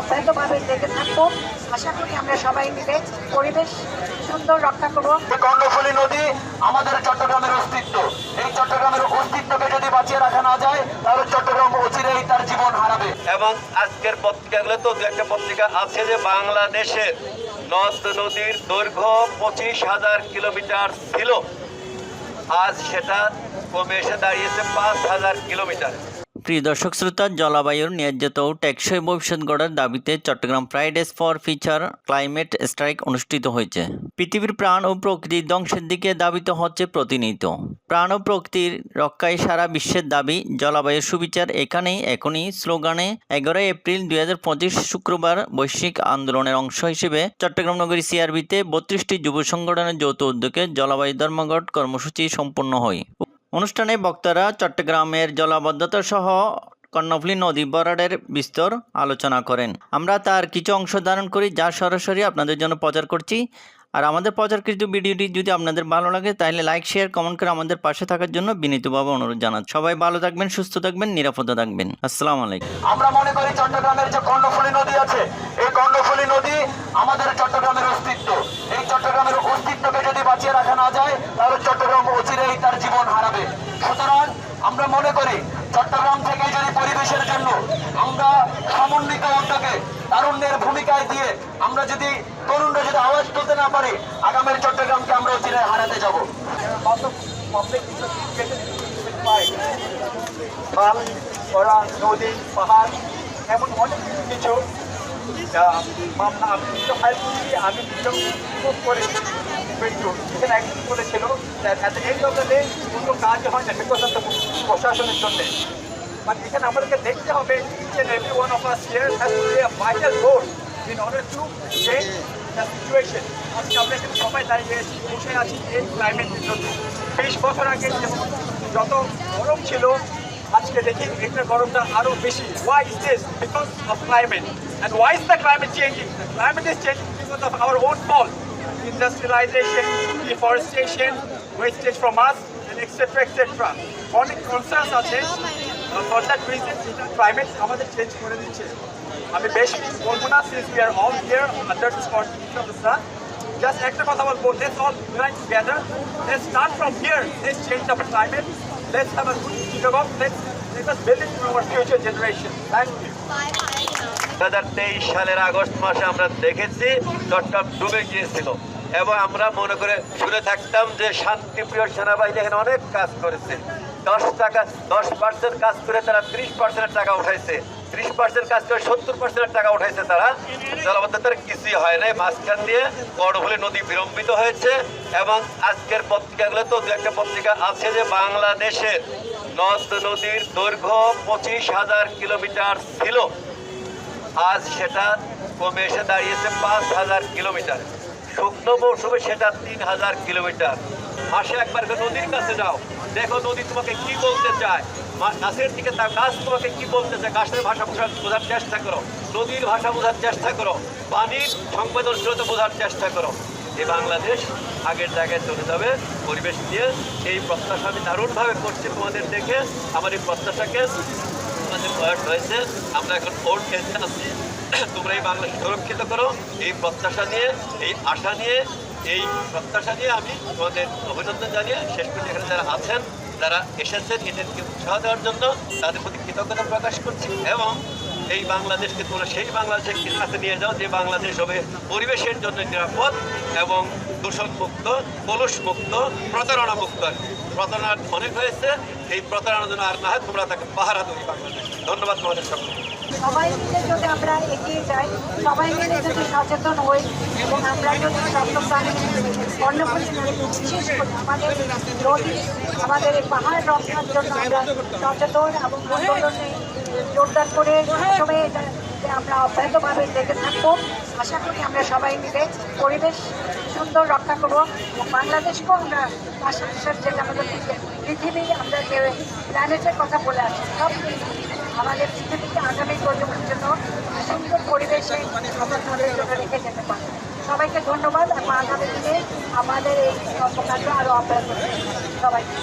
অব্যাহতভাবে লেগে থাকব। আশা করি আমরা সবাই মিলে পরিবেশ সুন্দর রক্ষা করব। এই কর্ণফুলী নদী আমাদের চট্টগ্রামের অস্তিত্ব। এই চট্টগ্রামের অস্তিত্বকে যদি বাঁচিয়ে রাখা না যায় তাহলে চট্টগ্রাম অচিরেই তার জীবন হারাবে। এবং আজকের পত্রিকাগুলো তো দু একটা পত্রিকা আছে যে বাংলাদেশের নদ নদীর দৈর্ঘ্য পঁচিশ হাজার কিলোমিটার ছিল। আজ সেটা কমে এসে দাঁড়িয়েছে পাঁচ হাজার কিলোমিটার। প্রিয় দর্শক শ্রোতা, জলবায়ুর ন্যায্যতা টেকসই ভবিষ্যৎ গড়ার দাবিতে Chattogram Fridays for future climate strike অনুষ্ঠিত হয়েছে। পৃথিবীর প্রাণ ও প্রকৃতির ধ্বংসের দিকে দাবিত হচ্ছে প্রতিনিয়ত। প্রাণ ও প্রকৃতির রক্ষায় সারা বিশ্বের দাবি, জলবায়ুর সুবিচার এখানেই, এখনই স্লোগানে এগারোই এপ্রিল দুই হাজার পঁচিশ শুক্রবার বৈশ্বিক আন্দোলনের অংশ হিসেবে চট্টগ্রাম নগরী সিআরবিতে বত্রিশটি যুব সংগঠনের যৌথ উদ্যোগে জলবায়ু ধর্মঘট কর্মসূচি সম্পন্ন হয়। অনুষ্ঠানে বক্তারা চট্টগ্রামের জলাবদ্ধতা সহ কর্ণফুলী নদী বরাডের বিস্তর আলোচনা করেন। আমরা তার কিছু অংশ ধারণ করি যা সরাসরি আপনাদের জন্য প্রচার করছি। আর আমাদের প্রচারকৃত ভিডিওটি যদি আপনাদের ভালো লাগে, তাহলে লাইক, শেয়ার, কমেন্ট করে আমাদের পাশে থাকার জন্য বিনীতভাবে অনুরোধ জানান। সবাই ভালো থাকবেন, সুস্থ থাকবেন, নিরাপদে থাকবেন। আসসালামু আলাইকুম। আমরা মনে করি চট্টগ্রামের যে কর্ণফুলী নদী আছে, এই কর্ণফুলী নদী আমাদের চট্টগ্রামের অস্তিত্ব। এই চট্টগ্রামের অস্তিত্বকে যদি বাঁচিয়ে না যায় তাহলে চট্টগ্রাম অচিরেই তার জীবন হারাবে সুতরাং আমরা মনে করি চট্টগ্রাম থেকে যদি পরিবেশের জন্য আমরা সমন্বিত উদ্যোগে তারুণ্যের ভূমিকায় দিয়ে আমরা যদি, তরুণরা যদি আওয়াজ তুলতে না পারি, আগামীর চট্টগ্রামকে আমরা অচিরে হারাতে যাব। খাল নদী, পাহাড়, এমন অনেক কিছু আমি করি কিন্তু এখানে একজন বলেছিল এই কাজ হয় না প্রশাসনের জন্য। মানে এখানে আমাদেরকে দেখতে হবে each and every one of us here has to play a vital role in order to change the situation আজকে আমরা এখানে সবাই দাঁড়িয়ে আছি বসে আছি এই ক্লাইমেটের জন্য বিশ বছর আগে যত গরম ছিল আজকে দেখি এটা গরমটা আরও বেশি। Why is this because of climate and why is the climate changing climate is changing because of our own fault industrialization, deforestation, wastage from us, and etc. অনেক কনসার্নস আছে ফর দ্যাট রিজন ক্লাইমেট আমাদের change করে দিচ্ছে। আমি বেশি বলব না since we are all here under this of the just একটা কথা বলব let's all unite together let's start from here change our climate let's have a good let us build our future generation thank you দু হাজার তেইশ সালের August মাসে আমরা দেখেছি চট্টগ্রাম ডুবে গিয়েছিল। এবং আমরা মনে করে শুনে থাকতাম যে শান্তিপ্রিয় সেনাবাহিনী এখানে অনেক কাজ করেছে। দশ টাকা, দশ পার্সেন্ট কাজ করে তারা ত্রিশ পার্সেন্টের টাকা উঠাইছে। ত্রিশ পার্সেন্ট কাজ করে সত্তর পার্সেন্টের টাকা উঠাইছে তারা। জলবদ্ধতার কিছুই হয় নাই। মাঝখান দিয়ে কর্ণফুলী নদী বিলম্বিত হয়েছে এবং আজকের পত্রিকাগুলো তো দু একটা পত্রিকা আছে যে বাংলাদেশের নদ নদীর দৈর্ঘ্য পঁচিশ হাজার কিলোমিটার ছিল। আজ সেটা কমে এসে দাঁড়িয়েছে পাঁচ হাজার কিলোমিটার। শুকনো মৌসুমে সেটা তিন হাজার কিলোমিটার। মাসে একবার নদীর কাছে যাও। দেখো নদী তোমাকে কি বলতে চায়। গাছের দিকে তা গাছ তোমাকে কি বলতে চায়? গাছের ভাষা বোঝার চেষ্টা করো। নদীর ভাষা বোঝার চেষ্টা করো। পানির সংবেদনশীলতা বোঝার চেষ্টা করো। এই বাংলাদেশ আগের জায়গায় চলে যাবে। পরিবেশ নিয়ে এই প্রত্যাশা আমি দারুণভাবে করছি। তোমাদের দেখে আমার এই প্রত্যাশাকে আমাদের বয়স হয়েছে। আমরা এখন ভোট খেলতে আসছি তোমরা এই বাংলাদেশ সুরক্ষিত করো। এই প্রত্যাশা নিয়ে, এই আশা নিয়ে এই প্রত্যাশা নিয়ে আমি তোমাদের অভিনন্দন জানিয়ে শেষ করছি এখানে যারা আছেন, যারা এসেছেন, এদেরকে উৎসাহ দেওয়ার জন্য তাদের প্রতি কৃতজ্ঞতা প্রকাশ করছি এবং এই বাংলাদেশকে তোমরা সেই বাংলাদেশের কাছে নিয়ে যাও যে বাংলাদেশ হবে পরিবেশের জন্য নিরাপদ এবং দূষণ মুক্ত কলুষ মুক্ত প্রতারণা অনেক হয়েছে, এই প্রতারণার জন্য আর না হয় তোমরা তাকে পাহারা এই বাংলাদেশ। ধন্যবাদ তোমাদের সকলকে। সবাই মিলে যদি আমরা এগিয়ে যাই, সবাই মিলে যদি সচেতন হই এবং আমরা যদি করে আমাদের পাহাড় রক্ষার জন্য আমরা সচেতন এবং আন্দোলনে জোরদার করে সবসময় আমরা অব্যাহতভাবে দেখে থাকব। আশা করি আমরা সবাই মিলে পরিবেশ সুন্দর রক্ষা করব বাংলাদেশকেও আমরা পাশাপাশি যেটা আমাদের পৃথিবী, আমরা যে প্ল্যানেটের কথা বলে আসছি, সব আমাদের পৃথিবীকে তাদের রেখে যেতে পারে সবাইকে ধন্যবাদ আর আমাদের এই কর্মকাণ্ড আরও অব্যাহত। সবাইকে